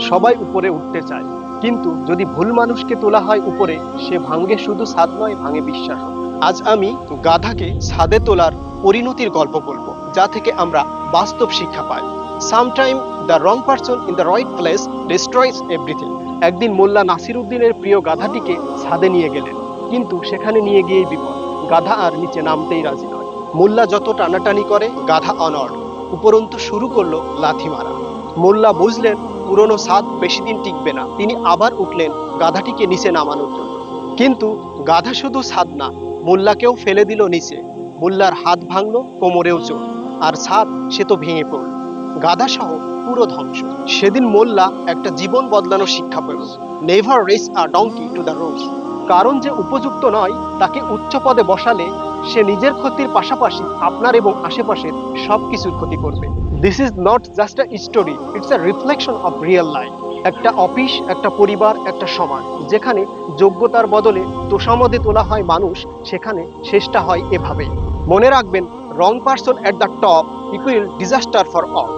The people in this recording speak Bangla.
সবাই উপরে উঠতে চায়। কিন্তু যদি ভুল মানুষকে তোলা হয় উপরে, সে ভাঙ্গে শুধু ছাদ নয়, ভাঙে বিশ্বাস। আজ আমি গাধাকে ছাদে তোলার পরিণতির গল্প বলব, যা থেকে আমরা বাস্তব শিক্ষা পাই। Sometime the wrong person in the right place destroys everything একদিন মোল্লা নাসির উদ্দিনের প্রিয় গাধাটিকে ছাদে নিয়ে গেলেন। কিন্তু সেখানে নিয়ে গিয়েই বিপদ। গাধা আর নিচে নামতেই রাজি নয়। মোল্লা যত টানাটানি করে, গাধা অনড়। উপরন্তু শুরু করল লাথি মারা। মোল্লা বুঝলেন পুরনো ছাদ বেশি দিন টিকবে না। তিনি আবার উঠলেন গাধাটিকে নিচে নামানোর জন্য। কিন্তু গাধা শুধু ছাদ না, মোল্লাকেও ফেলে দিল নিচে। মোল্লার হাত ভাঙলো, কোমরেও চোট। আর ছাদ, সে তো ভেঙে পড়ল। গাধা সহ পুরো ধ্বংস। সেদিন মোল্লা একটা জীবন বদলানো শিক্ষা পেল। Never race a donkey to the rose কারণ যে উপযুক্ত নয়, তাকে উচ্চ পদে বসালে সে নিজের ক্ষতির পাশাপাশি আপনার এবং আশেপাশের সব কিছুর ক্ষতি করবে। This is not just a story it's a reflection of real life একটা অফিস, একটা পরিবার, একটা সমাজ, যেখানে যোগ্যতার বদলে তোষামদে তোলা হয় মানুষ, সেখানে শেষটা হয় এভাবে মনে রাখবেন wrong person at the top equal disaster for all